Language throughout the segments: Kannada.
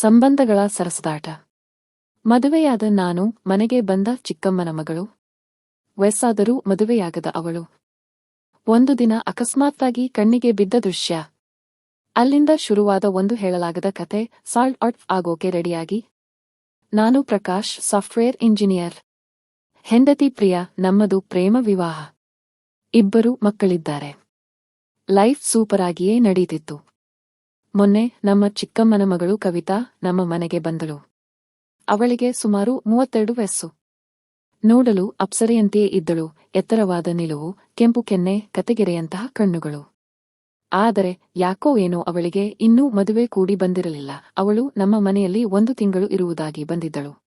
ಸಂಬಂಧಗಳ ಸರಸದಾಟ. ಮದುವೆಯಾದ ನಾನು ಮನೆಗೆ ಬಂದ ಚಿಕ್ಕಮ್ಮನ ಮಗಳು. ವಯಸ್ಸಾದರೂ ಮದುವೆಯಾಗದ ಅವಳು. ಒಂದು ದಿನ ಅಕಸ್ಮಾತ್ತಾಗಿ ಕಣ್ಣಿಗೆ ಬಿದ್ದ ದೃಶ್ಯ. ಅಲ್ಲಿಂದ ಶುರುವಾದ ಒಂದು ಹೇಳಲಾಗದ ಕತೆ ಸಾಲ್ಟ್ ಔಟ್ ಆಗೋಕೆ ರೆಡಿಯಾಗಿ. ನಾನು ಪ್ರಕಾಶ್, ಸಾಫ್ಟ್ವೇರ್ ಇಂಜಿನಿಯರ್. ಹೆಂಡತಿ ಪ್ರಿಯ, ನಮ್ಮದು ಪ್ರೇಮ ವಿವಾಹ. ಇಬ್ಬರು ಮಕ್ಕಳಿದ್ದಾರೆ. ಲೈಫ್ ಸೂಪರಾಗಿಯೇ ನಡೀತಿತ್ತು ಮೊನ್ನೆ ನಮ್ಮ ಚಿಕ್ಕಮ್ಮನ ಮಗಳು ಕವಿತಾ ನಮ್ಮ ಮನೆಗೆ ಬಂದಳು. ಅವಳಿಗೆ ಸುಮಾರು ಮೂವತ್ತೆರಡು ವಯಸ್ಸು. ನೋಡಲು ಅಪ್ಸರೆಯಂತೆಯೇ ಇದ್ದಳು, ಎತ್ತರವಾದ ನಿಲುವು, ಕೆಂಪು ಕೆನ್ನೆ, ಕತೆಗೆರೆಯಂತಹ ಕಣ್ಣುಗಳು. ಆದರೆ ಯಾಕೋ ಏನೋ ಅವಳಿಗೆ ಇನ್ನೂ ಮದುವೆ ಕೂಡಿ ಬಂದಿರಲಿಲ್ಲ. ಅವಳು ನಮ್ಮ ಮನೆಯಲ್ಲಿ ಒಂದು ತಿಂಗಳು ಇರುವುದಾಗಿ ಬಂದಿದ್ದಳು.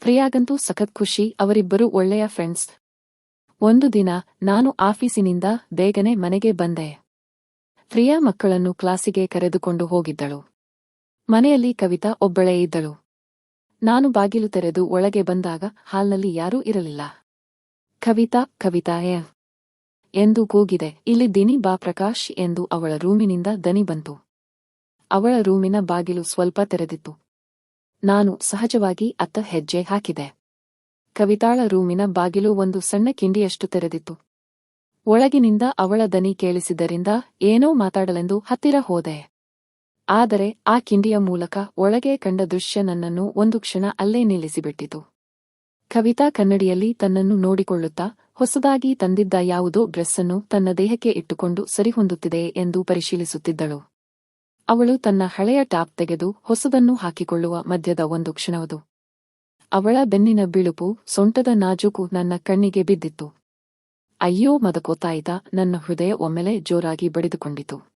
ಪ್ರಿಯಾಗಂತೂ ಸಖತ್ ಖುಷಿ, ಅವರಿಬ್ಬರು ಒಳ್ಳೆಯ ಫ್ರೆಂಡ್ಸ್ ಒಂದು ದಿನ ನಾನು ಆಫೀಸಿನಿಂದ ಬೇಗನೆ ಮನೆಗೆ ಬಂದೆ. ಪ್ರಿಯಾ ಮಕ್ಕಳನ್ನು ಕ್ಲಾಸಿಗೆ ಕರೆದುಕೊಂಡು ಹೋಗಿದ್ದಳು. ಮನೆಯಲ್ಲಿ ಕವಿತಾ ಒಬ್ಬಳೇ ಇದ್ದಳು. ನಾನು ಬಾಗಿಲು ತೆರೆದು ಒಳಗೆ ಬಂದಾಗ ಹಾಲ್ನಲ್ಲಿ ಯಾರೂ ಇರಲಿಲ್ಲ. ಕವಿತಾ ಕವಿತಾ ಏ ಎಂದು ಕೂಗಿದೆ. ಇಲ್ಲಿ ದಿನಿ ಬಾ ಪ್ರಕಾಶ್ ಎಂದು ಅವಳ ರೂಮಿನಿಂದ ದನಿ ಬಂತು. ಅವಳ ರೂಮಿನ ಬಾಗಿಲು ಸ್ವಲ್ಪ ತೆರೆದಿತ್ತು. ನಾನು ಸಹಜವಾಗಿ ಅತ್ತ ಹೆಜ್ಜೆ ಹಾಕಿದೆ. ಕವಿತಾಳ ರೂಮಿನ ಬಾಗಿಲು ಒಂದು ಸಣ್ಣ ಕಿಂಡಿಯಷ್ಟು ತೆರೆದಿತ್ತು. ಒಳಗಿನಿಂದ ಅವಳ ದನಿ ಕೇಳಿಸಿದ್ದರಿಂದ ಏನೋ ಮಾತಾಡಲೆಂದು ಹತ್ತಿರ ಹೋದೆ. ಆದರೆ ಆ ಕಿಂಡಿಯ ಮೂಲಕ ಒಳಗೆ ಕಂಡ ದೃಶ್ಯ ನನ್ನನ್ನು ಒಂದು ಕ್ಷಣ ಅಲ್ಲೇ ನಿಲ್ಲಿಸಿಬಿಟ್ಟಿತು. ಕವಿತಾ ಕನ್ನಡಿಯಲ್ಲಿ ತನ್ನನ್ನು ನೋಡಿಕೊಳ್ಳುತ್ತಾ ಹೊಸದಾಗಿ ತಂದಿದ್ದ ಯಾವುದೋ ಡ್ರೆಸ್ಸನ್ನು ತನ್ನ ದೇಹಕ್ಕೆ ಇಟ್ಟುಕೊಂಡು ಸರಿಹೊಂದುತ್ತಿದೆ ಎಂದು ಪರಿಶೀಲಿಸುತ್ತಿದ್ದಳು. ಅವಳು ತನ್ನ ಹಳೆಯ ಟಾಪ್ ತೆಗೆದು ಹೊಸದನ್ನು ಹಾಕಿಕೊಳ್ಳುವ ಮಧ್ಯದ ಒಂದು ಕ್ಷಣವದು. ಅವಳ ಬೆನ್ನಿನ ಬಿಳುಪು ಸೊಂಟದ ನಾಜೂಕು ನನ್ನ ಕಣ್ಣಿಗೆ ಬಿದ್ದಿತ್ತು. ಅಯ್ಯೋ ಮದಕೋತಾಯಿತ, ನನ್ನ ಹೃದಯ ಒಮ್ಮೆಲೆ ಜೋರಾಗಿ ಬಡಿದುಕೊಂಡಿತು.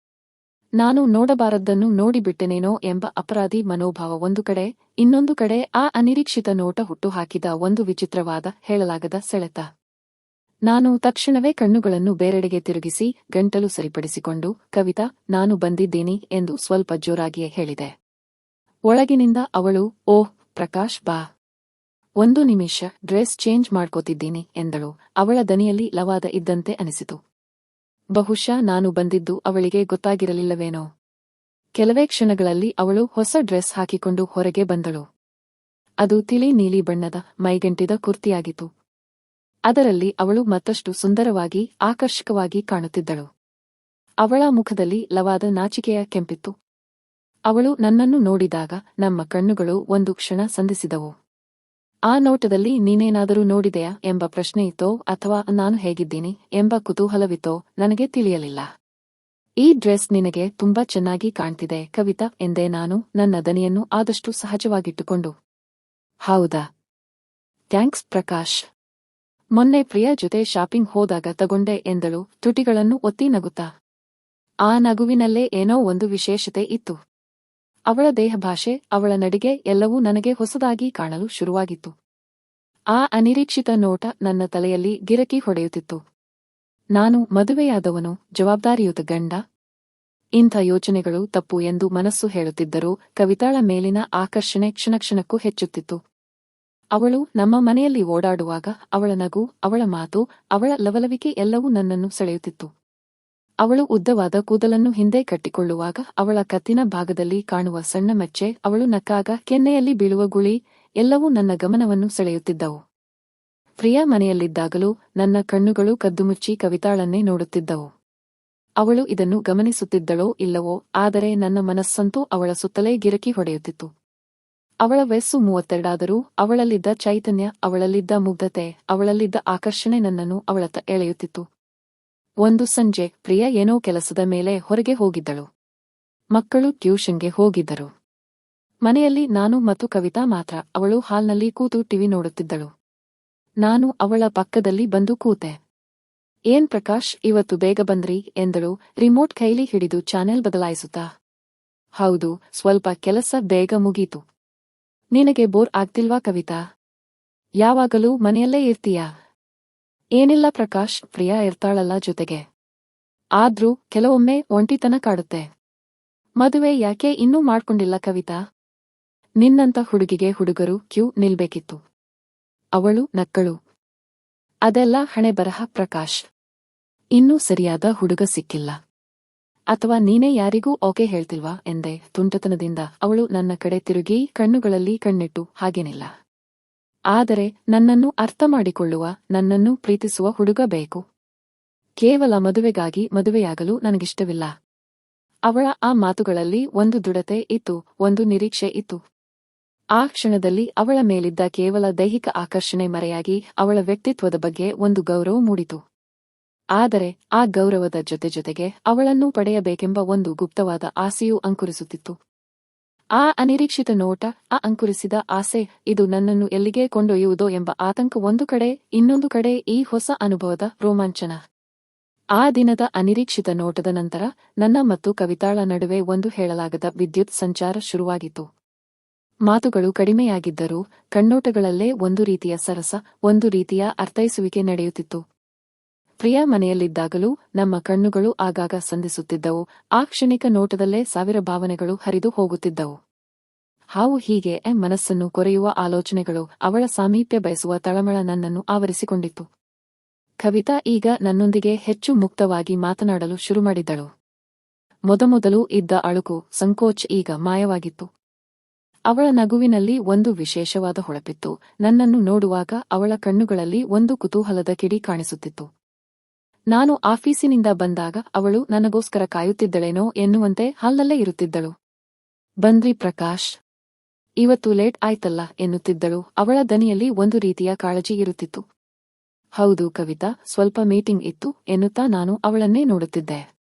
ನಾನು ನೋಡಬಾರದ್ದನ್ನು ನೋಡಿಬಿಟ್ಟೆನೇನೋ ಎಂಬ ಅಪರಾಧಿ ಮನೋಭಾವ ಒಂದು ಕಡೆ, ಇನ್ನೊಂದು ಕಡೆ ಆ ಅನಿರೀಕ್ಷಿತ ನೋಟ ಹುಟ್ಟುಹಾಕಿದ ಒಂದು ವಿಚಿತ್ರವಾದ ಹೇಳಲಾಗದ ಸೆಳೆತ. ನಾನು ತಕ್ಷಣವೇ ಕಣ್ಣುಗಳನ್ನು ಬೇರೆಡೆಗೆ ತಿರುಗಿಸಿ ಗಂಟಲು ಸರಿಪಡಿಸಿಕೊಂಡು, ಕವಿತಾ, ನಾನು ಬಂದಿದ್ದೀನಿ ಎಂದು ಸ್ವಲ್ಪ ಜೋರಾಗಿಯೇ ಹೇಳಿದೆ. ಒಳಗಿನಿಂದ ಅವಳು, ಓಹ್, ಪ್ರಕಾಶ್ ಬಾ. ಒಂದು ನಿಮಿಷ ಡ್ರೆಸ್ ಚೇಂಜ್ ಮಾಡ್ಕೋತಿದ್ದೀನಿ, ಎಂದಳು. ಅವಳ ದನಿಯಲ್ಲಿ ಲವಾದ ಇದ್ದಂತೆ ಅನಿಸಿತು. ಬಹುಶಃ ನಾನು ಬಂದಿದ್ದು ಅವಳಿಗೆ ಗೊತ್ತಾಗಿರಲಿಲ್ಲವೇನೋ. ಕೆಲವೇ ಕ್ಷಣಗಳಲ್ಲಿ ಅವಳು ಹೊಸ ಡ್ರೆಸ್ ಹಾಕಿಕೊಂಡು ಹೊರಗೆ ಬಂದಳು. ಅದು ತಿಳಿ ನೀಲಿ ಬಣ್ಣದ ಮೈಗಂಟಿದ ಕುರ್ತಿಯಾಗಿತ್ತು. ಅದರಲ್ಲಿ ಅವಳು ಮತ್ತಷ್ಟು ಸುಂದರವಾಗಿ, ಆಕರ್ಷಕವಾಗಿ ಕಾಣುತ್ತಿದ್ದಳು. ಅವಳ ಮುಖದಲ್ಲಿ ಲವಾದ ನಾಚಿಕೆಯ ಕೆಂಪಿತ್ತು. ಅವಳು ನನ್ನನ್ನು ನೋಡಿದಾಗ ನಮ್ಮ ಕಣ್ಣುಗಳು ಒಂದು ಕ್ಷಣ ಸಂಧಿಸಿದವು. ಆ ನೋಟದಲ್ಲಿ ನೀನೇನಾದರೂ ನೋಡಿದೆಯಾ ಎಂಬ ಪ್ರಶ್ನೆಯಿತೋ ಅಥವಾ ನಾನು ಹೇಗಿದ್ದೀನಿ ಎಂಬ ಕುತೂಹಲವಿತೋ ನನಗೆ ತಿಳಿಯಲಿಲ್ಲ. ಈ ಡ್ರೆಸ್ ನಿನಗೆ ತುಂಬಾ ಚೆನ್ನಾಗಿ ಕಾಣ್ತಿದೆ ಕವಿತಾ ಎಂದೇ ನಾನು ನನ್ನ ದನಿಯನ್ನು ಆದಷ್ಟು ಸಹಜವಾಗಿಟ್ಟುಕೊಂಡು. ಹೌದಾ? ಥ್ಯಾಂಕ್ಸ್ ಪ್ರಕಾಶ್. ಮೊನ್ನೆ ಪ್ರಿಯಾ ಜೊತೆ ಶಾಪಿಂಗ್ ಹೋದಾಗ ತಗೊಂಡೆ ಎಂದಳು ತುಟಿಗಳನ್ನು ಒತ್ತಿ ನಗುತ್ತಾ. ಆ ನಗುವಿನಲ್ಲೇ ಏನೋ ಒಂದು ವಿಶೇಷತೆ ಇತ್ತು. ಅವಳ ದೇಹಭಾಷೆ ಅವಳ ನಡಿಗೆ ಎಲ್ಲವೂ ನನಗೆ ಹೊಸದಾಗಿ ಕಾಣಲು ಶುರುವಾಗಿತ್ತು. ಆ ಅನಿರೀಕ್ಷಿತ ನೋಟ ನನ್ನ ತಲೆಯಲ್ಲಿ ಗಿರಕಿ ಹೊಡೆಯುತ್ತಿತ್ತು. ನಾನು ಮದುವೆಯಾದವನು, ಜವಾಬ್ದಾರಿಯುತ ಗಂಡ. ಇಂಥ ಯೋಚನೆಗಳು ತಪ್ಪು ಎಂದು ಮನಸ್ಸು ಹೇಳುತ್ತಿದ್ದರೂ ಕವಿತಾಳ ಮೇಲಿನ ಆಕರ್ಷಣೆ ಕ್ಷಣಕ್ಷಣಕ್ಕೂ ಹೆಚ್ಚುತ್ತಿತ್ತು. ಅವಳು ನಮ್ಮ ಮನೆಯಲ್ಲಿ ಓಡಾಡುವಾಗ ಅವಳ ನಗು, ಅವಳ ಮಾತು, ಅವಳ ಲವಲವಿಕೆ ಎಲ್ಲವೂ ನನ್ನನ್ನು ಸೆಳೆಯುತ್ತಿತ್ತು. ಅವಳು ಉದ್ದವಾದ ಕೂದಲನ್ನು ಹಿಂದೆ ಕಟ್ಟಿಕೊಳ್ಳುವಾಗ ಅವಳ ಕತ್ತಿನ ಭಾಗದಲ್ಲಿ ಕಾಣುವ ಸಣ್ಣ ಮಚ್ಚೆ ಅವಳು ನಕ್ಕಾಗ ಕೆನ್ನೆಯಲ್ಲಿ ಬೀಳುವ ಗುಳಿ ಎಲ್ಲವೂ ನನ್ನ ಗಮನವನ್ನು ಸೆಳೆಯುತ್ತಿದ್ದವು. ಪ್ರಿಯಾ ಮನೆಯಲ್ಲಿದ್ದಾಗಲೂ ನನ್ನ ಕಣ್ಣುಗಳು ಕದ್ದುಮುಚ್ಚಿ ಕವಿತಾಳನ್ನೇ ನೋಡುತ್ತಿದ್ದವು. ಅವಳು ಇದನ್ನು ಗಮನಿಸುತ್ತಿದ್ದಳೋ ಇಲ್ಲವೋ ಆದರೆ ನನ್ನ ಮನಸ್ಸಂತೂ ಅವಳ ಸುತ್ತಲೇ ಗಿರಕಿ ಹೊಡೆಯುತ್ತಿತ್ತು. ಅವಳ ವಯಸ್ಸು ಮೂವತ್ತೆರಡಾದರೂ ಅವಳಲ್ಲಿದ್ದ ಚೈತನ್ಯ, ಅವಳಲ್ಲಿದ್ದ ಮುಗ್ಧತೆ, ಅವಳಲ್ಲಿದ್ದ ಆಕರ್ಷಣೆ ನನ್ನನ್ನು ಅವಳತ್ತ ಎಳೆಯುತ್ತಿತ್ತು. ಒಂದು ಸಂಜೆ ಪ್ರಿಯ ಏನೋ ಕೆಲಸದ ಮೇಲೆ ಹೊರಗೆ ಹೋಗಿದ್ದಳು. ಮಕ್ಕಳು ಟ್ಯೂಷನ್ಗೆ ಹೋಗಿದ್ದರು. ಮನೆಯಲ್ಲಿ ನಾನು ಮತ್ತು ಕವಿತಾ ಮಾತ್ರ ಅವಳು ಹಾಲ್ನಲ್ಲಿ ಕೂತು ಟಿವಿ ನೋಡುತ್ತಿದ್ದಳು. ನಾನು ಅವಳ ಪಕ್ಕದಲ್ಲಿ ಬಂದು ಕೂತೆ. ಏನ್ ಪ್ರಕಾಶ್, ಇವತ್ತು ಬೇಗ ಬಂದ್ರಿ ಎಂದಳು, ರಿಮೋಟ್ ಕೈಲಿ ಹಿಡಿದು ಚಾನೆಲ್ ಬದಲಾಯಿಸುತ್ತಾ. ಹೌದು, ಸ್ವಲ್ಪ ಕೆಲಸ ಬೇಗ ಮುಗೀತು. ನಿನಗೆ ಬೋರ್ ಆಗ್ತಿಲ್ವಾ ಕವಿತಾ? ಯಾವಾಗಲೂ ಮನೆಯಲ್ಲೇ ಇರ್ತೀಯಾ? ಏನಿಲ್ಲ ಪ್ರಕಾಶ್, ಪ್ರಿಯಾ ಇರ್ತಾಳಲ್ಲ ಜೊತೆಗೆ. ಆದ್ರೂ ಕೆಲವೊಮ್ಮೆ ಒಂಟಿತನ ಕಾಡುತ್ತೆ. ಮದುವೆ ಯಾಕೆ ಇನ್ನೂ ಮಾಡ್ಕೊಂಡಿಲ್ಲ ಕವಿತಾ? ನಿನ್ನಂತ ಹುಡುಗಿಗೆ ಹುಡುಗರು ಕ್ಯೂ ನಿಲ್ಬೇಕಿತ್ತು. ಅವಳು ನಕ್ಕಳು. ಅದೆಲ್ಲ ಹಣೆ ಬರಹ ಪ್ರಕಾಶ್. ಇನ್ನೂ ಸರಿಯಾದ ಹುಡುಗ ಸಿಕ್ಕಿಲ್ಲ. ಅಥವಾ ನೀನೇ ಯಾರಿಗೂ ಓಕೆ ಹೇಳ್ತಿಲ್ವಾ ಎಂದೆ ತುಂಟತನದಿಂದ ಅವಳು ನನ್ನ ಕಡೆ ತಿರುಗಿ ಕಣ್ಣುಗಳಲ್ಲಿ ಕಣ್ಣಿಟ್ಟು ಹಾಗೇನಿಲ್ಲ. ಆದರೆ ನನ್ನನ್ನು ಅರ್ಥ ಮಾಡಿಕೊಳ್ಳುವ ನನ್ನನ್ನು ಪ್ರೀತಿಸುವ ಹುಡುಗ ಬೇಕು. ಕೇವಲ ಮದುವೆಗಾಗಿ ಮದುವೆಯಾಗಲು ನನಗಿಷ್ಟವಿಲ್ಲ. ಅವಳ ಆ ಮಾತುಗಳಲ್ಲಿ ಒಂದು ದೃಢತೆ ಇತ್ತು, ಒಂದು ನಿರೀಕ್ಷೆ ಇತ್ತು. ಆ ಕ್ಷಣದಲ್ಲಿ ಅವಳ ಮೇಲಿದ್ದ ಕೇವಲ ದೈಹಿಕ ಆಕರ್ಷಣೆ ಮರೆಯಾಗಿ ಅವಳ ವ್ಯಕ್ತಿತ್ವದ ಬಗ್ಗೆ ಒಂದು ಗೌರವ ಮೂಡಿತು. ಆದರೆ ಆ ಗೌರವದ ಜೊತೆ ಜೊತೆಗೆ ಅವಳನ್ನು ಪಡೆಯಬೇಕೆಂಬ ಒಂದು ಗುಪ್ತವಾದ ಆಸೆಯೂ ಅಂಕುರಿಸುತ್ತಿತ್ತು. ಆ ಅನಿರೀಕ್ಷಿತ ನೋಟ, ಆ ಅಂಕುರಿಸಿದ ಆಸೆ, ಇದು ನನ್ನನ್ನು ಎಲ್ಲಿಗೆ ಕೊಂಡೊಯ್ಯುವುದೋ ಎಂಬ ಆತಂಕ ಒಂದು ಕಡೆ, ಇನ್ನೊಂದು ಕಡೆ ಈ ಹೊಸ ಅನುಭವದ ರೋಮಾಂಚನ. ಆ ದಿನದ ಅನಿರೀಕ್ಷಿತ ನೋಟದ ನಂತರ ನನ್ನ ಮತ್ತು ಕವಿತಾಳ ನಡುವೆ ಒಂದು ಹೇಳಲಾಗದ ವಿದ್ಯುತ್ ಸಂಚಾರ ಶುರುವಾಗಿತ್ತು. ಮಾತುಗಳು ಕಡಿಮೆಯಾಗಿದ್ದರೂ, ಕಣ್ಣೋಟಗಳಲ್ಲೇ ಒಂದು ರೀತಿಯ ಸರಸ, ಒಂದು ರೀತಿಯ ಅರ್ಥೈಸುವಿಕೆ ನಡೆಯುತ್ತಿತ್ತು. ಪ್ರಿಯ ಮನೆಯಲ್ಲಿದ್ದಾಗಲೂ ನಮ್ಮ ಕಣ್ಣುಗಳು ಆಗಾಗ ಸಂಧಿಸುತ್ತಿದ್ದವು. ಆ ಕ್ಷಣಿಕ ನೋಟದಲ್ಲೇ ಸಾವಿರ ಭಾವನೆಗಳು ಹರಿದು ಹೋಗುತ್ತಿದ್ದವು. ಹಾವು ಹೀಗೆ ಎ ಮನಸ್ಸನ್ನು ಕೊರೆಯುವ ಆಲೋಚನೆಗಳು ಅವಳ ಸಾಮೀಪ್ಯ ಬಯಸುವ ತಳಮಳ ನನ್ನನ್ನು ಆವರಿಸಿಕೊಂಡಿತ್ತು. ಕವಿತಾ ಈಗ ನನ್ನೊಂದಿಗೆ ಹೆಚ್ಚು ಮುಕ್ತವಾಗಿ ಮಾತನಾಡಲು ಶುರುಮಾಡಿದ್ದಳು. ಮೊದಮೊದಲು ಇದ್ದ ಅಳುಕು, ಸಂಕೋಚ್ ಈಗ ಮಾಯವಾಗಿತ್ತು. ಅವಳ ನಗುವಿನಲ್ಲಿ ಒಂದು ವಿಶೇಷವಾದ ಹೊಳಪಿತ್ತು. ನನ್ನನ್ನು ನೋಡುವಾಗ ಅವಳ ಕಣ್ಣುಗಳಲ್ಲಿ ಒಂದು ಕುತೂಹಲದ ಕಿಡಿ ಕಾಣಿಸುತ್ತಿತ್ತು. ನಾನು ಆಫೀಸಿನಿಂದ ಬಂದಾಗ ಅವಳು ನನಗೋಸ್ಕರ ಕಾಯುತ್ತಿದ್ದಳೇನೋ ಎನ್ನುವಂತೆ ಹಲ್ಲಲ್ಲೇ ಇರುತ್ತಿದ್ದಳು. ಬಂದ್ರಿ ಪ್ರಕಾಶ್. ಇವತ್ತು ಲೇಟ್ ಆಯ್ತಲ್ಲ ಎನ್ನುತ್ತಿದ್ದಳು. ಅವಳ ದನಿಯಲ್ಲಿ ಒಂದು ರೀತಿಯ ಕಾಳಜಿ ಇರುತ್ತಿತ್ತು. ಹೌದು ಕವಿತಾ, ಸ್ವಲ್ಪ ಮೀಟಿಂಗ್ ಇತ್ತು ಎನ್ನುತ್ತಾ ನಾನು ಅವಳನ್ನೇ ನೋಡುತ್ತಿದ್ದೆ.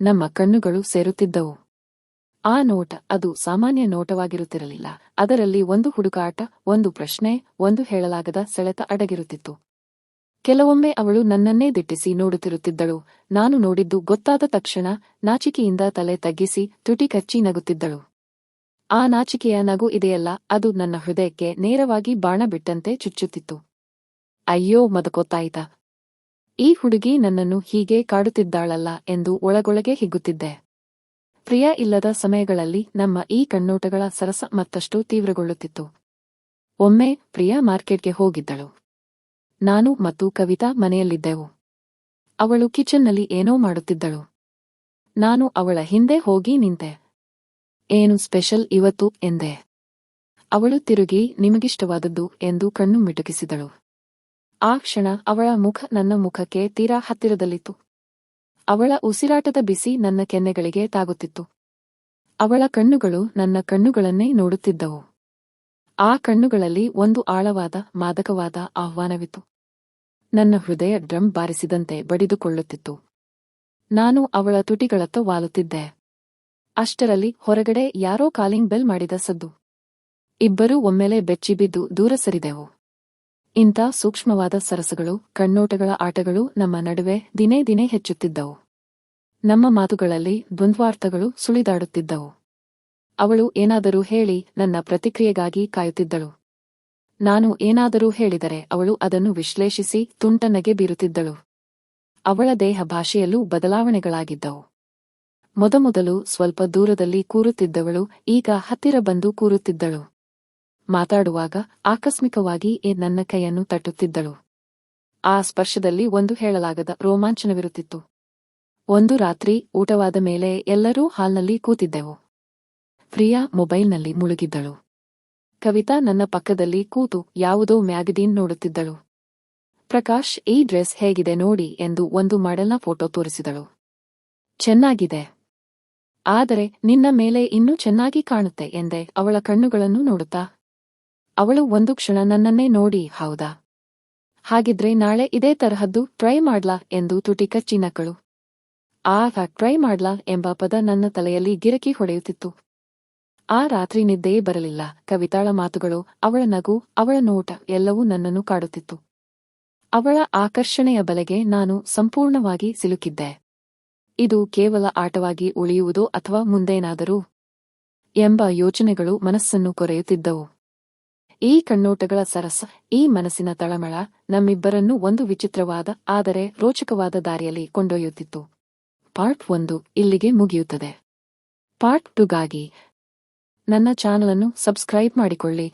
ನಮ್ಮ ಕಣ್ಣುಗಳು ಸೇರುತ್ತಿದ್ದವು. ಆ ನೋಟ ಅದು ಸಾಮಾನ್ಯ ನೋಟವಾಗಿರುತ್ತಿರಲಿಲ್ಲ. ಅದರಲ್ಲಿ ಒಂದು ಹುಡುಕಾಟ, ಒಂದು ಪ್ರಶ್ನೆ, ಒಂದು ಹೇಳಲಾಗದ ಸೆಳೆತ ಅಡಗಿರುತ್ತಿತ್ತು. ಕೆಲವೊಮ್ಮೆ ಅವಳು ನನ್ನನ್ನೇ ದಿಟ್ಟಿಸಿ ನೋಡುತ್ತಿರುತ್ತಿದ್ದಳು. ನಾನು ನೋಡಿದ್ದು ಗೊತ್ತಾದ ತಕ್ಷಣ ನಾಚಿಕೆಯಿಂದ ತಲೆ ತಗ್ಗಿಸಿ ತುಟಿ ಕಚ್ಚಿ ನಗುತ್ತಿದ್ದಳು. ಆ ನಾಚಿಕೆಯ ನಗು ಇದೆಯಲ್ಲ, ಅದು ನನ್ನ ಹೃದಯಕ್ಕೆ ನೇರವಾಗಿ ಬಾಣ ಬಿಟ್ಟಂತೆ ಚುಚ್ಚುತ್ತಿತ್ತು. ಅಯ್ಯೋ, ಮದಕೊತ್ತಾಯಿತ? ಈ ಹುಡುಗಿ ನನ್ನನ್ನು ಹೀಗೆ ಕಾಡುತ್ತಿದ್ದಾಳಲ್ಲ ಎಂದು ಒಳಗೊಳಗೆ ಹಿಗ್ಗುತ್ತಿದ್ದೆ. ಪ್ರಿಯ ಇಲ್ಲದ ಸಮಯಗಳಲ್ಲಿ ನಮ್ಮ ಈ ಕಣ್ಣೋಟಗಳ ಸರಸ ಮತ್ತಷ್ಟು ತೀವ್ರಗೊಳ್ಳುತ್ತಿತ್ತು. ಒಮ್ಮೆ ಪ್ರಿಯಾ ಮಾರ್ಕೆಟ್ಗೆ ಹೋಗಿದ್ದಳು. ನಾನು ಮತ್ತು ಕವಿತಾ ಮನೆಯಲ್ಲಿದ್ದೆವು. ಅವಳು ಕಿಚನ್ನಲ್ಲಿ ಏನೋ ಮಾಡುತ್ತಿದ್ದಳು. ನಾನು ಅವಳ ಹಿಂದೆ ಹೋಗಿ ನಿಂತೆ. ಏನು ಸ್ಪೆಷಲ್ ಇವತ್ತು ಎಂದೆ. ಅವಳು ತಿರುಗಿ, ನಿಮಗಿಷ್ಟವಾದದ್ದು ಎಂದು ಕಣ್ಣು ಮಿಟುಕಿಸಿದಳು. ಆ ಕ್ಷಣ ಅವಳ ಮುಖ ನನ್ನ ಮುಖಕ್ಕೆ ತೀರಾ ಹತ್ತಿರದಲ್ಲಿತ್ತು. ಅವಳ ಉಸಿರಾಟದ ಬಿಸಿ ನನ್ನ ಕೆನ್ನೆಗಳಿಗೆ ತಾಗುತ್ತಿತ್ತು. ಅವಳ ಕಣ್ಣುಗಳು ನನ್ನ ಕಣ್ಣುಗಳನ್ನೇ ನೋಡುತ್ತಿದ್ದವು. ಆ ಕಣ್ಣುಗಳಲ್ಲಿ ಒಂದು ಆಳವಾದ, ಮಾದಕವಾದ ಆಹ್ವಾನವಿತ್ತು. ನನ್ನ ಹೃದಯ ಡ್ರಮ್ ಬಾರಿಸಿದಂತೆ ಬಡಿದುಕೊಳ್ಳುತ್ತಿತ್ತು. ನಾನು ಅವಳ ತುಟಿಗಳತ್ತ ವಾಲುತ್ತಿದ್ದೆ. ಅಷ್ಟರಲ್ಲಿ ಹೊರಗಡೆ ಯಾರೋ ಕಾಲಿಂಗ್ ಬೆಲ್ ಮಾಡಿದ ಸದ್ದು. ಇಬ್ಬರೂ ಒಮ್ಮೆಲೆ ಬೆಚ್ಚಿಬಿದ್ದು ದೂರ ಸರಿದೆವು. ಇಂಥ ಸೂಕ್ಷ್ಮವಾದ ಸರಸಗಳು, ಕಣ್ಣೋಟಗಳ ಆಟಗಳು ನಮ್ಮ ನಡುವೆ ದಿನೇ ದಿನೇ ಹೆಚ್ಚುತ್ತಿದ್ದವು. ನಮ್ಮ ಮಾತುಗಳಲ್ಲಿ ದ್ವಂದ್ವಾರ್ಥಗಳು ಸುಳಿದಾಡುತ್ತಿದ್ದವು. ಅವಳು ಏನಾದರೂ ಹೇಳಿ ನನ್ನ ಪ್ರತಿಕ್ರಿಯೆಗಾಗಿ ಕಾಯುತ್ತಿದ್ದಳು. ನಾನು ಏನಾದರೂ ಹೇಳಿದರೆ ಅವಳು ಅದನ್ನು ವಿಶ್ಲೇಷಿಸಿ ತುಂಟನಗೆ ಬೀರುತ್ತಿದ್ದಳು. ಅವಳ ದೇಹ ಭಾಷೆಯಲ್ಲೂ ಬದಲಾವಣೆಗಳಾಗಿದ್ದವು. ಮೊದಮೊದಲು ಸ್ವಲ್ಪ ದೂರದಲ್ಲಿ ಕೂರುತ್ತಿದ್ದವಳು, ಈಗ ಹತ್ತಿರ ಬಂದು ಕೂರುತ್ತಿದ್ದಳು. ಮಾತಾಡುವಾಗ ಆಕಸ್ಮಿಕವಾಗಿ ಎ ನನ್ನ ಕೈಯನ್ನು ತಟ್ಟುತ್ತಿದ್ದಳು. ಆ ಸ್ಪರ್ಶದಲ್ಲಿ ಒಂದು ಹೇಳಲಾಗದ ರೋಮಾಂಚನವಿರುತ್ತಿತ್ತು. ಒಂದು ರಾತ್ರಿ ಊಟವಾದ ಮೇಲೆ ಎಲ್ಲರೂ ಹಾಲ್ನಲ್ಲಿ ಕೂತಿದ್ದೆವು. ಪ್ರಿಯಾ ಮೊಬೈಲ್ನಲ್ಲಿ ಮುಳುಗಿದ್ದಳು. ಕವಿತಾ ನನ್ನ ಪಕ್ಕದಲ್ಲಿ ಕೂತು ಯಾವುದೋ ಮ್ಯಾಗಜೀನ್ ನೋಡುತ್ತಿದ್ದಳು. ಪ್ರಕಾಶ್, ಈ ಡ್ರೆಸ್ ಹೇಗಿದೆ ನೋಡಿ ಎಂದು ಒಂದು ಮಾಡೆಲ್ನ ಫೋಟೋ ತೋರಿಸಿದಳು. ಚೆನ್ನಾಗಿದೆ. ಆದರೆ ನಿನ್ನ ಮೇಲೆ ಇನ್ನೂ ಚೆನ್ನಾಗಿ ಕಾಣುತ್ತೆ ಎಂದೆ ಅವಳ ಕಣ್ಣುಗಳನ್ನು ನೋಡುತ್ತಾ. ಅವಳು ಒಂದು ಕ್ಷಣ ನನ್ನನ್ನೇ ನೋಡಿ, ಹೌದಾ? ಹಾಗಿದ್ರೆ ನಾಳೆ ಇದೇ ತರಹದ್ದು ಟ್ರೈ ಮಾಡ್ಲಾ ಎಂದು ತುಟಿ ಕಚ್ಚಿ ನಕ್ಕಳು ಆಗ ಟ್ರೈ ಮಾಡ್ಲಾ ಎಂಬ ಪದ ನನ್ನ ತಲೆಯಲ್ಲಿ ಗಿರಕಿ ಹೊಡೆಯುತ್ತಿತ್ತು. ಆ ರಾತ್ರಿ ನಿದ್ದೆಯೇ ಬರಲಿಲ್ಲ. ಕವಿತಾಳ ಮಾತುಗಳು, ಅವಳ ನಗು, ಅವಳ ನೋಟ ಎಲ್ಲವೂ ನನ್ನನ್ನು ಕಾಡುತ್ತಿತ್ತು. ಅವಳ ಆಕರ್ಷಣೆಯ ಬಲೆಗೆ ನಾನು ಸಂಪೂರ್ಣವಾಗಿ ಸಿಲುಕಿದ್ದೆ. ಇದು ಕೇವಲ ಆಟವಾಗಿ ಉಳಿಯುವುದೋ ಅಥವಾ ಮುಂದೇನಾದರೂ ಎಂಬ ಯೋಚನೆಗಳು ಮನಸ್ಸನ್ನು ಕೊರೆಯುತ್ತಿದ್ದವು. ಈ ಕಣ್ಣೋಟಗಳ ಸರಸ, ಈ ಮನಸ್ಸಿನ ತಳಮಳ ನಮ್ಮಿಬ್ಬರನ್ನೂ ಒಂದು ವಿಚಿತ್ರವಾದ, ಆದರೆ ರೋಚಕವಾದ ದಾರಿಯಲ್ಲಿ ಕೊಂಡೊಯ್ಯುತ್ತಿತ್ತು. ಪಾರ್ಟ್ ಒಂದು ಇಲ್ಲಿಗೆ ಮುಗಿಯುತ್ತದೆ. ಪಾರ್ಟ್ ಟುಗಾಗಿ ನನ್ನ ಚಾನಲನ್ನು ಸಬ್ಸ್ಕ್ರೈಬ್ ಮಾಡಿಕೊಳ್ಳಿ.